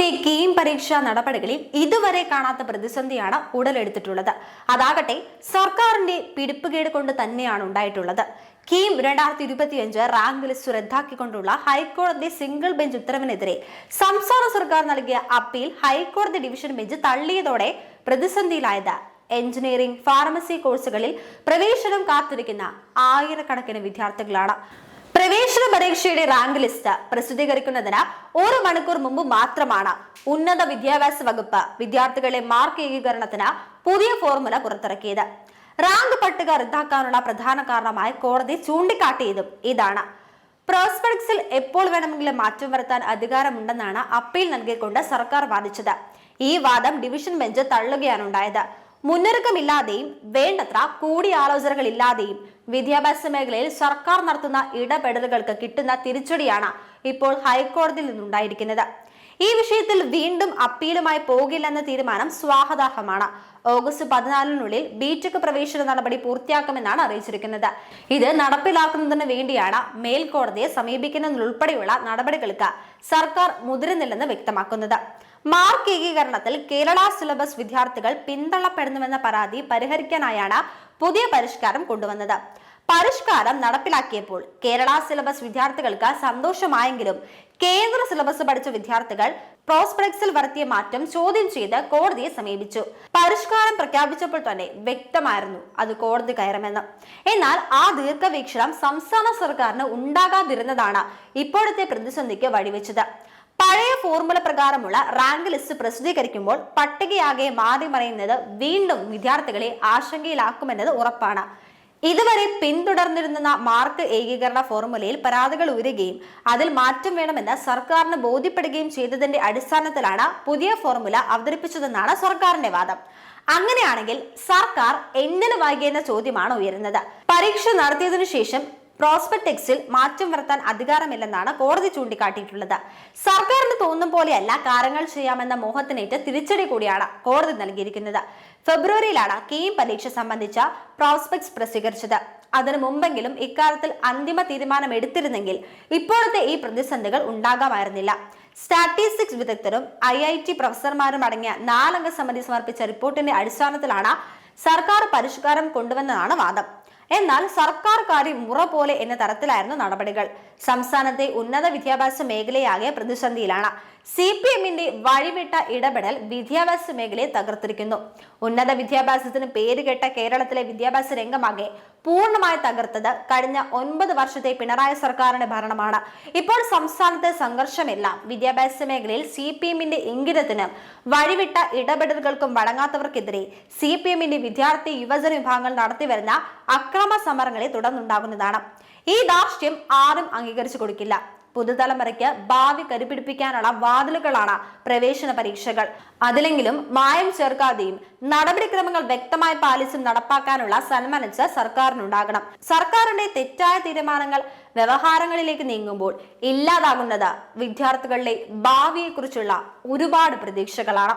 സംസ്ഥാനത്തെ കീം പരീക്ഷാ നടപടികളിൽ ഇതുവരെ കാണാത്ത പ്രതിസന്ധിയാണ് ഉടലെടുത്തിട്ടുള്ളത്. അതാകട്ടെ സർക്കാരിന്റെ പിടിപ്പുകേട് കൊണ്ട് തന്നെയാണ് ഉണ്ടായിട്ടുള്ളത്. കീം രണ്ടായിരത്തി ഇരുപത്തിയഞ്ച് റാങ്ക് ലിസ്റ്റ് റദ്ദാക്കിക്കൊണ്ടുള്ള ഹൈക്കോടതി സിംഗിൾ ബെഞ്ച് ഉത്തരവിനെതിരെ സംസ്ഥാന സർക്കാർ നൽകിയ അപ്പീൽ ഹൈക്കോടതി ഡിവിഷൻ ബെഞ്ച് തള്ളിയതോടെ പ്രതിസന്ധിയിലായത്. എഞ്ചിനീയറിംഗ് ഫാർമസി കോഴ്സുകളിൽ പ്രവേശനം കാത്തിരിക്കുന്ന ആയിരക്കണക്കിന് വിദ്യാർത്ഥികളാണ്. പ്രവേശന പരീക്ഷയുടെ റാങ്ക് ലിസ്റ്റ് പ്രസിദ്ധീകരിക്കുന്നതിന് ഒരു മണിക്കൂർ മുമ്പ് മാത്രമാണ് ഉന്നത വിദ്യാഭ്യാസ വകുപ്പ് വിദ്യാർത്ഥികളെ മാർക്ക് ഏകീകരണത്തിന് പുതിയ ഫോർമുല പുറത്തിറക്കിയത്. റാങ്ക് പട്ടിക റദ്ദാക്കാനുള്ള പ്രധാന കാരണമായി കോടതി ചൂണ്ടിക്കാട്ടിയതും ഇതാണ്. പ്രോസ്പെക്ട്സിൽ എപ്പോൾ വേണമെങ്കിലും മാറ്റം വരുത്താൻ അധികാരമുണ്ടെന്നാണ് അപ്പീൽ നൽകിക്കൊണ്ട് സർക്കാർ വാദിച്ചത്. ഈ വാദം ഡിവിഷൻ ബെഞ്ച് തള്ളുകയാണ് ഉണ്ടായത്. മുന്നൊരുക്കമില്ലാതെയും വേണ്ടത്ര കൂടിയാലോചനകളില്ലാതെയും വിദ്യാഭ്യാസ മേഖലയിൽ സർക്കാർ നടത്തുന്ന ഇടപെടലുകൾക്ക് കിട്ടുന്ന തിരിച്ചടിയാണ് ഇപ്പോൾ ഹൈക്കോടതിയിൽ നിന്നുണ്ടായിരിക്കുന്നത്. ഈ വിഷയത്തിൽ വീണ്ടും അപ്പീലുമായി പോകില്ലെന്ന തീരുമാനം സ്വാഗതാർഹമാണ്. ഓഗസ്റ്റ് പതിനാലിനുള്ളിൽ ബിടെക് പ്രവേശന നടപടി പൂർത്തിയാക്കുമെന്നാണ് അറിയിച്ചിരിക്കുന്നത്. ഇത് നടപ്പിലാക്കുന്നതിന് വേണ്ടിയാണ് മേൽക്കോടതിയെ സമീപിക്കുന്നതിനുൾപ്പെടെയുള്ള നടപടികൾക്ക് സർക്കാർ മുതിരുന്നില്ലെന്ന് വ്യക്തമാക്കുന്നത്. മാർക്ക് ഏകീകരണത്തിൽ കേരള സിലബസ് വിദ്യാർത്ഥികൾ പിന്തള്ളപ്പെടുന്നുവെന്ന പരാതി പരിഹരിക്കാനായാണ് പുതിയ പരിഷ്കാരം കൊണ്ടുവന്നത്. പരിഷ്കാരം നടപ്പിലാക്കിയപ്പോൾ കേരള സിലബസ് വിദ്യാർത്ഥികൾക്ക് സന്തോഷമായെങ്കിലും കേന്ദ്ര സിലബസ് പഠിച്ച വിദ്യാർത്ഥികൾ പ്രോസ്പെക്സിൽ വരുത്തിയ മാറ്റം ചോദ്യം ചെയ്ത് കോടതിയെ സമീപിച്ചു. പരിഷ്കാരം പ്രഖ്യാപിച്ചപ്പോൾ തന്നെ വ്യക്തമായിരുന്നു അത് കോടതി കയറുമെന്ന്. എന്നാൽ ആ ദീർഘവീക്ഷണം സംസ്ഥാന സർക്കാരിന് ഉണ്ടാകാതിരുന്നതാണ് ഇപ്പോഴത്തെ പ്രതിസന്ധിക്ക് വഴിവെച്ചത്. പഴയ ഫോർമുല പ്രകാരമുള്ള റാങ്ക് ലിസ്റ്റ് പ്രസിദ്ധീകരിക്കുമ്പോൾ പട്ടികയാകെ മാറി മറയുന്നത് വീണ്ടും വിദ്യാർത്ഥികളെ ആശങ്കയിലാക്കുമെന്നത് ഉറപ്പാണ്. ഇതുവരെ പിന്തുടർന്നിരുന്ന മാർക്ക് ഏകീകരണ ഫോർമുലയിൽ പരാതികൾ ഉയരുകയും അതിൽ മാറ്റം വേണമെന്ന് സർക്കാരിന് ബോധ്യപ്പെടുകയും ചെയ്തതിന്റെ അടിസ്ഥാനത്തിലാണ് പുതിയ ഫോർമുല അവതരിപ്പിച്ചതെന്നാണ് സർക്കാരിന്റെ വാദം. അങ്ങനെയാണെങ്കിൽ സർക്കാർ എന്തിനു വൈകിയെന്ന ചോദ്യമാണ് ഉയരുന്നത്. പരീക്ഷ നടത്തിയതിനു ശേഷം പ്രോസ്പെക്ടെക്സിൽ മാറ്റം വരുത്താൻ അധികാരമില്ലെന്നാണ് കോടതി ചൂണ്ടിക്കാട്ടിയിട്ടുള്ളത്. സർക്കാരിന് തോന്നും പോലെയല്ല കാര്യങ്ങൾ ചെയ്യാമെന്ന മോഹത്തിനേറ്റ് തിരിച്ചടി കൂടിയാണ് കോടതി നൽകിയിരിക്കുന്നത്. ഫെബ്രുവരിയിലാണ് കീം പരീക്ഷ സംബന്ധിച്ച പ്രോസ്പെക്ട്സ് പ്രസിദ്ധീകരിച്ചത്. അതിനു മുമ്പെങ്കിലും ഇക്കാര്യത്തിൽ അന്തിമ തീരുമാനം എടുത്തിരുന്നെങ്കിൽ ഇപ്പോഴത്തെ ഈ പ്രതിസന്ധികൾ ഉണ്ടാകാമായിരുന്നില്ല. സ്റ്റാറ്റിസ്റ്റിക്സ് വിദഗ്ധരും ഐ ഐ ടി പ്രൊഫസർമാരും അടങ്ങിയ നാലംഗ സമിതി സമർപ്പിച്ച റിപ്പോർട്ടിന്റെ അടിസ്ഥാനത്തിലാണ് സർക്കാർ പരിഷ്കാരം കൊണ്ടുവന്നതാണ് വാദം. എന്നാൽ സർക്കാർ കാര്യം മുറ പോലെ എന്ന തരത്തിലായിരുന്നു നടപടികൾ. സംസ്ഥാനത്തെ ഉന്നത വിദ്യാഭ്യാസ മേഖലയാകെ പ്രതിസന്ധിയിലാണ്. സി പി എമ്മിന്റെ വഴിവിട്ട ഇടപെടൽ വിദ്യാഭ്യാസ മേഖലയെ തകർത്തിരിക്കുന്നു. ഉന്നത വിദ്യാഭ്യാസത്തിന് പേരുകെട്ട കേരളത്തിലെ വിദ്യാഭ്യാസ രംഗമാകെ പൂർണമായി തകർത്തത് കഴിഞ്ഞ ഒൻപത് വർഷത്തെ പിണറായി സർക്കാരിന്റെ ഭരണമാണ്. ഇപ്പോൾ സംസ്ഥാനത്തെ സംഘർഷമെല്ലാം വിദ്യാഭ്യാസ മേഖലയിൽ സി പി എമ്മിന്റെ ഇംഗിതത്തിനും വഴിവിട്ട ഇടപെടലുകൾക്കും വഴങ്ങാത്തവർക്കെതിരെ സി പി എമ്മിന്റെ വിദ്യാർത്ഥി യുവജന വിഭാഗങ്ങൾ നടത്തിവരുന്ന അക്രമ സമരങ്ങളെ തുടർന്നുണ്ടാകുന്നതാണ്. ഈ ദാർഷ്ട്യം ആരും അംഗീകരിച്ചു കൊടുക്കില്ല. പുതുതലമുറയ്ക്ക് ഭാവി കരുപിടിപ്പിക്കാനുള്ള വാതിലുകളാണ് പ്രവേശന പരീക്ഷകൾ. അതിലെങ്കിലും മായം ചേർക്കാതെയും നടപടിക്രമങ്ങൾ വ്യക്തമായി പാലിച്ചും നടപ്പാക്കാനുള്ള സന്മനസ് സർക്കാരിനുണ്ടാകണം. സർക്കാരിന്റെ തെറ്റായ തീരുമാനങ്ങൾ വ്യവഹാരങ്ങളിലേക്ക് നീങ്ങുമ്പോൾ ഇല്ലാതാകുന്നത് വിദ്യാർത്ഥികളുടെ ഭാവിയെക്കുറിച്ചുള്ള ഒരുപാട് പ്രതീക്ഷകളാണ്.